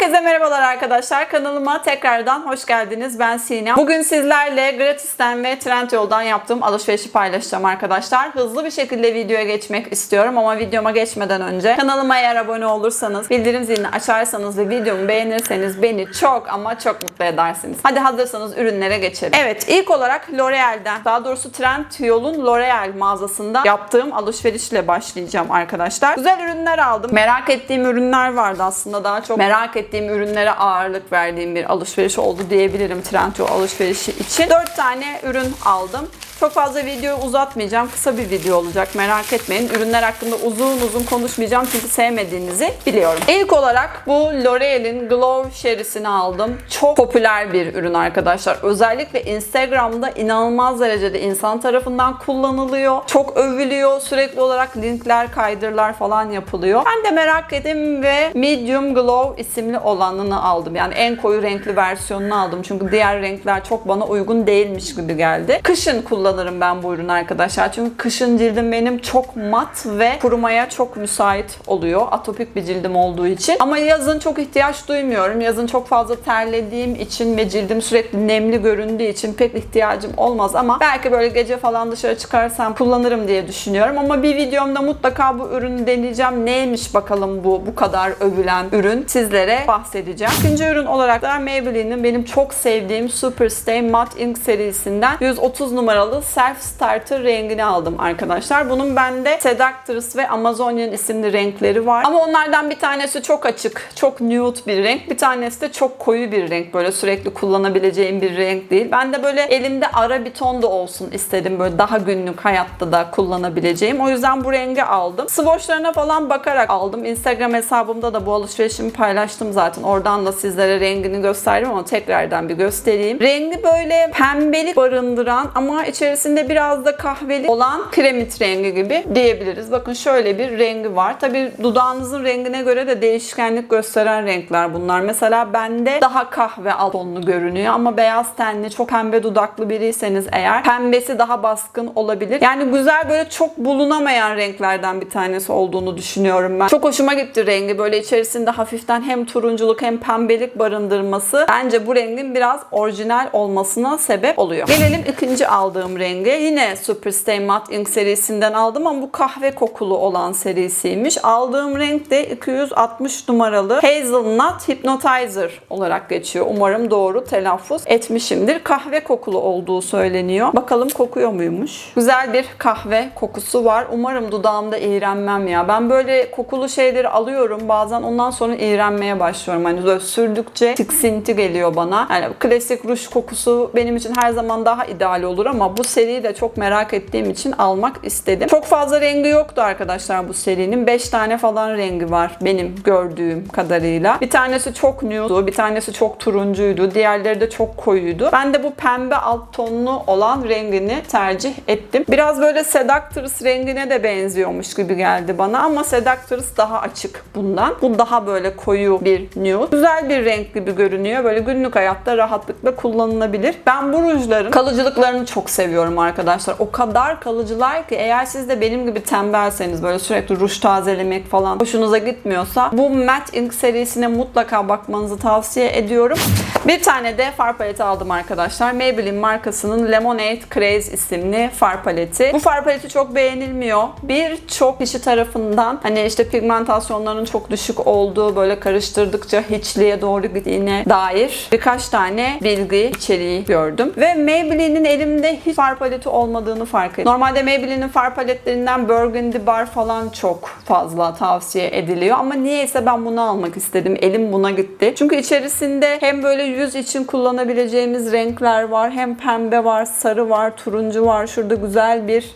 Herkese merhabalar arkadaşlar. Kanalıma tekrardan hoş geldiniz. Ben Sinem. Bugün sizlerle Gratis'ten ve Trendyol'dan yaptığım alışverişi paylaşacağım arkadaşlar. Hızlı bir şekilde videoya geçmek istiyorum ama videoma geçmeden önce kanalıma eğer abone olursanız, bildirim zilini açarsanız ve videomu beğenirseniz beni çok ama çok mutlu edersiniz. Hadi hazırsanız ürünlere geçelim. Evet ilk olarak L'Oreal'den, daha doğrusu Trendyol'un L'Oreal mağazasında yaptığım alışverişle başlayacağım arkadaşlar. Güzel ürünler aldım. Merak ettiğim ürünler vardı aslında daha çok merak ettiğim ürünlere ağırlık verdiğim bir alışveriş oldu diyebilirim Trendyol alışverişi için. 4 tane ürün aldım. Çok fazla videoyu uzatmayacağım. Kısa bir video olacak. Merak etmeyin. Ürünler hakkında uzun uzun konuşmayacağım çünkü sevmediğinizi biliyorum. İlk olarak bu L'Oreal'in Glow Sherry'sini aldım. Çok popüler bir ürün arkadaşlar. Özellikle Instagram'da inanılmaz derecede insan tarafından kullanılıyor. Çok övülüyor. Sürekli olarak linkler, kaydırlar falan yapılıyor. Ben de merak ettim ve Medium Glow isimli olanını aldım. Yani en koyu renkli versiyonunu aldım. Çünkü diğer renkler çok bana uygun değilmiş gibi geldi. Kışın kullanırım ben bu ürünü arkadaşlar. Çünkü kışın cildim benim çok mat ve kurumaya çok müsait oluyor. Atopik bir cildim olduğu için. Ama yazın çok ihtiyaç duymuyorum. Yazın çok fazla terlediğim için ve cildim sürekli nemli göründüğü için pek ihtiyacım olmaz ama belki böyle gece falan dışarı çıkarsam kullanırım diye düşünüyorum. Ama bir videomda mutlaka bu ürünü deneyeceğim. Neymiş bakalım bu bu kadar övülen ürün sizlere bahsedeceğim. İkinci ürün olarak da Maybelline'in benim çok sevdiğim Super Stay Matte Ink serisinden 130 numaralı Self Starter rengini aldım arkadaşlar. Bunun bende Seductress ve Amazonian isimli renkleri var. Ama onlardan bir tanesi çok açık, çok nude bir renk. Bir tanesi de çok koyu bir renk. Böyle sürekli kullanabileceğim bir renk değil. Ben de böyle elimde ara bir ton da olsun istedim. Böyle daha günlük hayatta da kullanabileceğim. O yüzden bu rengi aldım. Swatchlarına falan bakarak aldım. Instagram hesabımda da bu alışverişimi paylaştım zaten. Oradan da sizlere rengini gösterdim ama tekrardan bir göstereyim. Rengi böyle pembelik barındıran ama içerisinde biraz da kahveli olan kremit rengi gibi diyebiliriz. Bakın şöyle bir rengi var. Tabi dudağınızın rengine göre de değişkenlik gösteren renkler bunlar. Mesela bende daha kahve tonlu görünüyor ama beyaz tenli çok pembe dudaklı biriyseniz eğer pembesi daha baskın olabilir. Yani güzel böyle çok bulunamayan renklerden bir tanesi olduğunu düşünüyorum ben. Çok hoşuma gitti rengi. Böyle içerisinde hafiften hem turunculuk hem pembelik barındırması bence bu rengin biraz orijinal olmasına sebep oluyor. Gelelim ikinci aldığım renge. Yine Super Stay Matte Ink serisinden aldım ama bu kahve kokulu olan serisiymiş. Aldığım renk de 260 numaralı Hazelnut Hypnotizer olarak geçiyor. Umarım doğru telaffuz etmişimdir. Kahve kokulu olduğu söyleniyor. Bakalım kokuyor muymuş? Güzel bir kahve kokusu var. Umarım dudağımda iğrenmem ya. Ben böyle kokulu şeyleri alıyorum. Bazen ondan sonra iğrenmeye başlıyorum. Hani böyle sürdükçe tiksinti geliyor bana. Yani klasik ruj kokusu benim için her zaman daha ideal olur ama bu seriyi de çok merak ettiğim için almak istedim. Çok fazla rengi yoktu arkadaşlar bu serinin. 5 tane falan rengi var benim gördüğüm kadarıyla. Bir tanesi çok nude, bir tanesi çok turuncuydu. Diğerleri de çok koyuydu. Ben de bu pembe alt tonlu olan rengini tercih ettim. Biraz böyle Seductress rengine de benziyormuş gibi geldi bana ama Seductress daha açık bundan. Bu daha böyle koyu bir nude. Güzel bir renk gibi görünüyor. Böyle günlük hayatta rahatlıkla kullanılabilir. Ben bu rujların kalıcılıklarını çok seviyorum arkadaşlar. O kadar kalıcılar ki eğer siz de benim gibi tembelseniz böyle sürekli ruj tazelemek falan hoşunuza gitmiyorsa bu Matte Ink serisine mutlaka bakmanızı tavsiye ediyorum. Bir tane de far paleti aldım arkadaşlar. Maybelline markasının Lemonade Craze isimli far paleti. Bu far paleti çok beğenilmiyor. Birçok kişi tarafından hani işte pigmentasyonların çok düşük olduğu böyle karıştırdıkça hiçliğe doğru gittiğine dair birkaç tane bilgi içeriği gördüm. Ve Maybelline'in elimde hiç far paleti olmadığını fark ettim. Normalde Maybelline'in far paletlerinden Burgundy Bar falan çok fazla tavsiye ediliyor. Ama niyeyse ben bunu almak istedim. Elim buna gitti. Çünkü içerisinde hem böyle yüz için kullanabileceğimiz renkler var. Hem pembe var, sarı var, turuncu var. Şurada güzel bir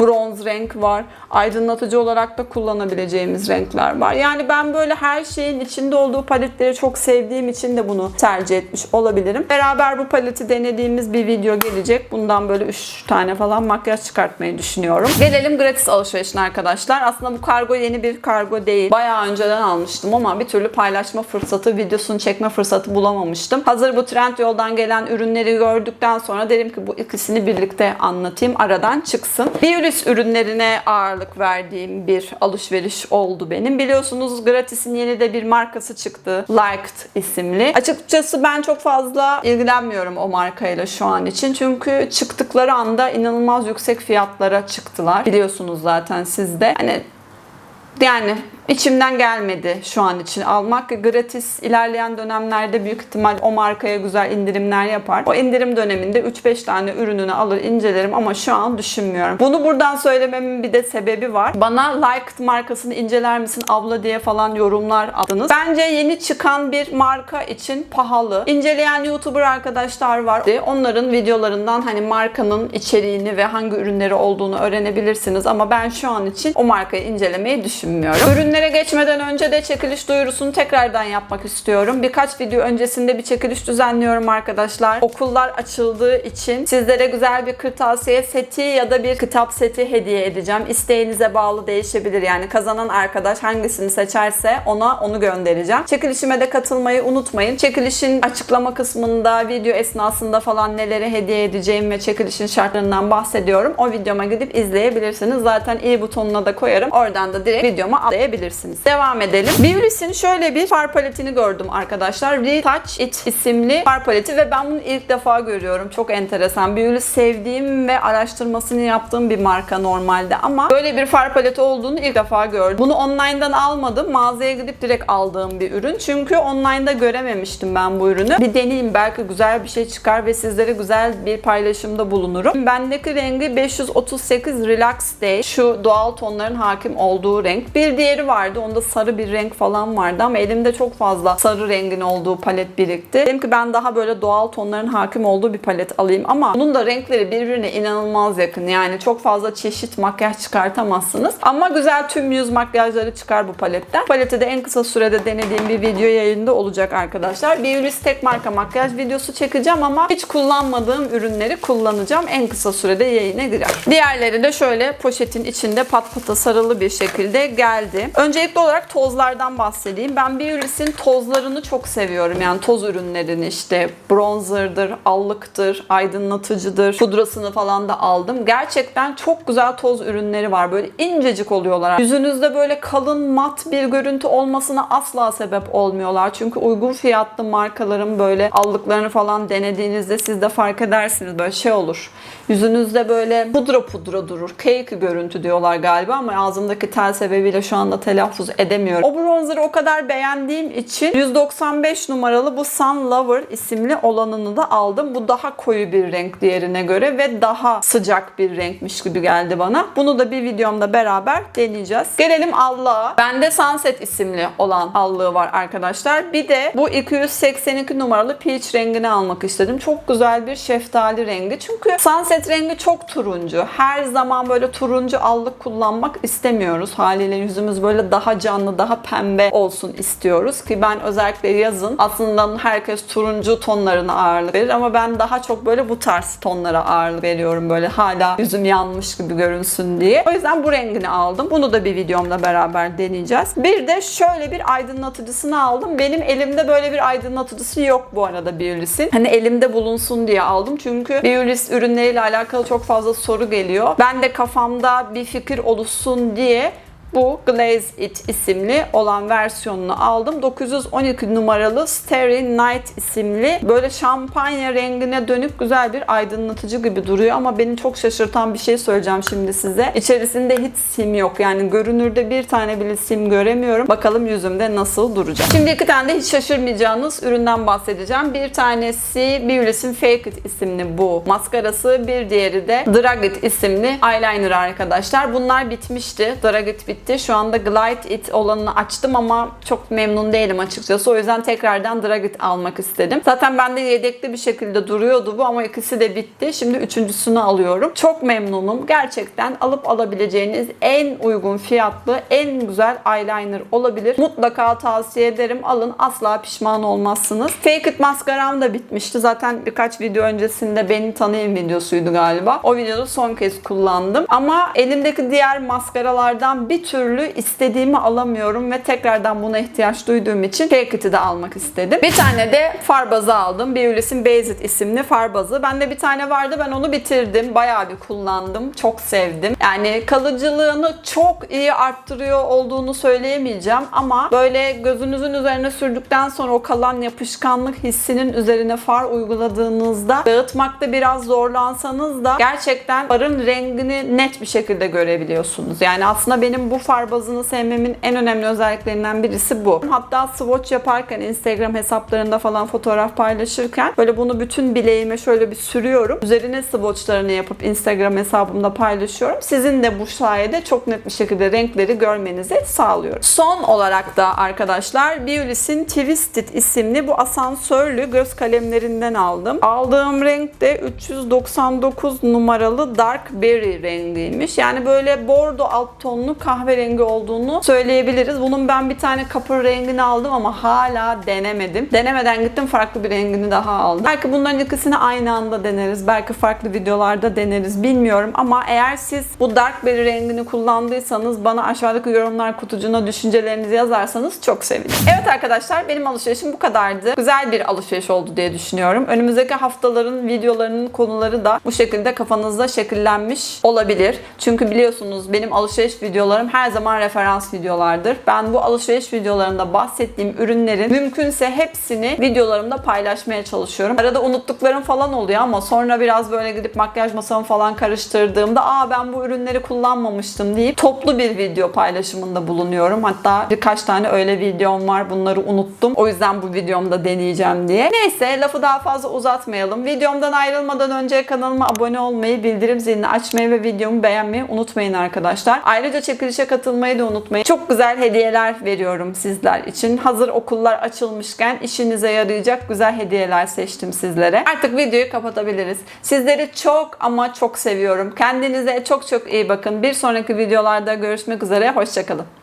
bronz renk var. Aydınlatıcı olarak da kullanabileceğimiz renkler var. Yani ben böyle her şeyin içinde olduğu paletleri çok sevdiğim için de bunu tercih etmiş olabilirim. Beraber bu paleti denediğimiz bir video gelecek. Bundan böyle 3 tane falan makyaj çıkartmayı düşünüyorum. Gelelim gratis alışverişine arkadaşlar. Aslında bu kargo yeni bir kargo değil. Bayağı önceden almıştım ama bir türlü paylaşma fırsatı, videosunu çekme fırsatı bulamamıştım. Hazır bu Trendyol'dan gelen ürünleri gördükten sonra dedim ki bu ikisini birlikte anlatayım. Aradan çıksın. Bir Beuris ürünlerine ağırlık verdiğim bir alışveriş oldu benim. Biliyorsunuz Gratis'in yeni de bir markası çıktı. Liked isimli. Açıkçası ben çok fazla ilgilenmiyorum o markayla şu an için. Çünkü çıktıkları anda inanılmaz yüksek fiyatlara çıktılar. Biliyorsunuz zaten siz de. Hani yani içimden gelmedi şu an için almak. Gratis ilerleyen dönemlerde büyük ihtimal o markaya güzel indirimler yapar. O indirim döneminde 3-5 tane ürününü alır incelerim ama şu an düşünmüyorum. Bunu buradan söylememin bir de sebebi var. Bana Liked markasını inceler misin abla diye falan yorumlar attınız. Bence yeni çıkan bir marka için pahalı. İnceleyen YouTuber arkadaşlar var. Onların videolarından hani markanın içeriğini ve hangi ürünleri olduğunu öğrenebilirsiniz ama ben şu an için o markayı incelemeyi düşünmüyorum. Ürünlere geçmeden önce de çekiliş duyurusunu tekrardan yapmak istiyorum. Birkaç video öncesinde bir çekiliş düzenliyorum arkadaşlar. Okullar açıldığı için sizlere güzel bir kırtasiye seti ya da bir kitap seti hediye edeceğim. İsteğinize bağlı değişebilir. Yani kazanan arkadaş hangisini seçerse ona onu göndereceğim. Çekilişime de katılmayı unutmayın. Çekilişin açıklama kısmında video esnasında falan nelere hediye edeceğim ve çekilişin şartlarından bahsediyorum. O videoma gidip izleyebilirsiniz. Zaten i butonuna da koyarım. Oradan da direkt videoma atlayabilirsiniz. Devam edelim. Beuris'in şöyle bir far paletini gördüm arkadaşlar. Retouch It isimli far paleti ve ben bunu ilk defa görüyorum. Çok enteresan. Beuris sevdiğim ve araştırmasını yaptığım bir marka normalde ama böyle bir far paleti olduğunu ilk defa gördüm. Bunu online'dan almadım. Mağazaya gidip direkt aldığım bir ürün. Çünkü online'da görememiştim ben bu ürünü. Bir deneyeyim belki güzel bir şey çıkar ve sizlere güzel bir paylaşımda bulunurum. Bendeki rengi 538 Relax Day. Şu doğal tonların hakim olduğu renk. Bir diğeri vardı. Onda sarı bir renk falan vardı ama elimde çok fazla sarı rengin olduğu palet birikti. Dedim ki ben daha böyle doğal tonların hakim olduğu bir palet alayım ama bunun da renkleri birbirine inanılmaz yakın. Yani çok fazla çeşit makyaj çıkartamazsınız. Ama güzel tüm yüz makyajları çıkar bu paletten. Paleti de en kısa sürede denediğim bir video yayında olacak arkadaşlar. Beuris tek marka makyaj videosu çekeceğim ama hiç kullanmadığım ürünleri kullanacağım. En kısa sürede yayına girer. Diğerleri de şöyle poşetin içinde pat pata sarılı bir şekilde geldi. Öncelikli olarak tozlardan bahsedeyim. Ben Beuris'in tozlarını çok seviyorum. Yani toz ürünlerini işte bronzer'dır, allıktır, aydınlatıcıdır, pudrasını falan da aldım. Gerçekten çok güzel toz ürünleri var. Böyle incecik oluyorlar. Yüzünüzde böyle kalın mat bir görüntü olmasına asla sebep olmuyorlar. Çünkü uygun fiyatlı markaların böyle allıklarını falan denediğinizde siz de fark edersiniz. Böyle şey olur. Yüzünüzde böyle pudra pudra durur. Cake görüntü diyorlar galiba ama ağzımdaki tel sebebiyle şu anda telaffuz edemiyorum. O bronzer'ı o kadar beğendiğim için 195 numaralı bu Sun Lover isimli olanını da aldım. Bu daha koyu bir renk diğerine göre ve daha sıcak bir renkmiş gibi geldi bana. Bunu da bir videomda beraber deneyeceğiz. Gelelim allığa. Bende Sunset isimli olan allığı var arkadaşlar. Bir de bu 282 numaralı peach rengini almak istedim. Çok güzel bir şeftali rengi. Çünkü Sunset rengi çok turuncu. Her zaman böyle turuncu allık kullanmak istemiyoruz. Haliyle yüzümüz böyle daha canlı, daha pembe olsun istiyoruz ki ben özellikle yazın aslında herkes turuncu tonlarına ağırlık verir ama ben daha çok böyle bu tarz tonlara ağırlık veriyorum böyle hala yüzüm yanmış gibi görünsün diye. O yüzden bu rengini aldım. Bunu da bir videomda beraber deneyeceğiz. Bir de şöyle bir aydınlatıcısını aldım. Benim elimde böyle bir aydınlatıcısı yok bu arada Beuris'in. Hani elimde bulunsun diye aldım. Çünkü Beuris ürünleriyle alakalı çok fazla soru geliyor. Ben de kafamda bir fikir oluşsun diye bu Glaze It isimli olan versiyonunu aldım. 912 numaralı Starry Night isimli böyle şampanya rengine dönük güzel bir aydınlatıcı gibi duruyor ama beni çok şaşırtan bir şey söyleyeceğim şimdi size. İçerisinde hiç sim yok. Yani görünürde bir tane bile sim göremiyorum. Bakalım yüzümde nasıl duracak. Şimdi iki tane de hiç şaşırmayacağınız üründen bahsedeceğim. Bir tanesi Beuris'in Fake It isimli bu maskarası. Bir diğeri de Drag It isimli eyeliner arkadaşlar. Bunlar bitmişti. Drag It bitti. Şu anda Glide It olanını açtım ama çok memnun değilim açıkçası. O yüzden tekrardan Drag It almak istedim. Zaten bende yedekli bir şekilde duruyordu bu ama ikisi de bitti. Şimdi üçüncüsünü alıyorum. Çok memnunum. Gerçekten alıp alabileceğiniz en uygun fiyatlı, en güzel eyeliner olabilir. Mutlaka tavsiye ederim. Alın. Asla pişman olmazsınız. Fake It maskaram da bitmişti. Zaten birkaç video öncesinde beni tanıyın videosuydu galiba. O videoda son kez kullandım. Ama elimdeki diğer maskaralardan bir türlü istediğimi alamıyorum ve tekrardan buna ihtiyaç duyduğum için Kit'i de almak istedim. Bir tane de far bazı aldım. Beulis'in Basic isimli far bazı. Bende bir tane vardı ben onu bitirdim. Bayağı bir kullandım. Çok sevdim. Yani kalıcılığını çok iyi arttırıyor olduğunu söyleyemeyeceğim ama böyle gözünüzün üzerine sürdükten sonra o kalan yapışkanlık hissinin üzerine far uyguladığınızda dağıtmakta biraz zorlansanız da gerçekten farın rengini net bir şekilde görebiliyorsunuz. Yani aslında benim bu far bazını sevmemin en önemli özelliklerinden birisi bu. Hatta swatch yaparken Instagram hesaplarında falan fotoğraf paylaşırken böyle bunu bütün bileğime şöyle bir sürüyorum. Üzerine swatchlarını yapıp Instagram hesabımda paylaşıyorum. Sizin de bu sayede çok net bir şekilde renkleri görmenizi sağlıyorum. Son olarak da arkadaşlar Beulis'in Twisted isimli bu asansörlü göz kalemlerinden aldım. Aldığım renk de 399 numaralı Dark Berry rengiymiş. Yani böyle bordo alt tonlu kahverengi olduğunu söyleyebiliriz. Bunun ben bir tane kapır rengini aldım ama hala denemedim. Denemeden gittim farklı bir rengini daha aldım. Belki bunların ikisini aynı anda deneriz. Belki farklı videolarda deneriz. Bilmiyorum ama eğer siz bu Dark Berry rengini kullandıysanız bana aşağıdaki yorumlar kutucuğuna düşüncelerinizi yazarsanız çok sevinirim. Evet arkadaşlar benim alışverişim bu kadardı. Güzel bir alışveriş oldu diye düşünüyorum. Önümüzdeki haftaların videolarının konuları da bu şekilde kafanızda şekillenmiş olabilir. Çünkü biliyorsunuz benim alışveriş videolarım her zaman referans videolardır. Ben bu alışveriş videolarında bahsettiğim ürünlerin mümkünse hepsini videolarımda paylaşmaya çalışıyorum. Arada unuttuklarım falan oluyor ama sonra biraz böyle gidip makyaj masamı falan karıştırdığımda aa ben bu ürünleri kullanmamıştım deyip toplu bir video paylaşımında bulunuyorum. Hatta birkaç tane öyle videom var. Bunları unuttum. O yüzden bu videomda deneyeceğim diye. Neyse lafı daha fazla uzatmayalım. Videomdan ayrılmadan önce kanalıma abone olmayı, bildirim zilini açmayı ve videomu beğenmeyi unutmayın arkadaşlar. Ayrıca çekilişe katılmayı da unutmayın. Çok güzel hediyeler veriyorum sizler için. Hazır okullar açılmışken işinize yarayacak güzel hediyeler seçtim sizlere. Artık videoyu kapatabiliriz. Sizleri çok ama çok seviyorum. Kendinize çok çok iyi bakın. Bir sonraki videolarda görüşmek üzere. Hoşçakalın.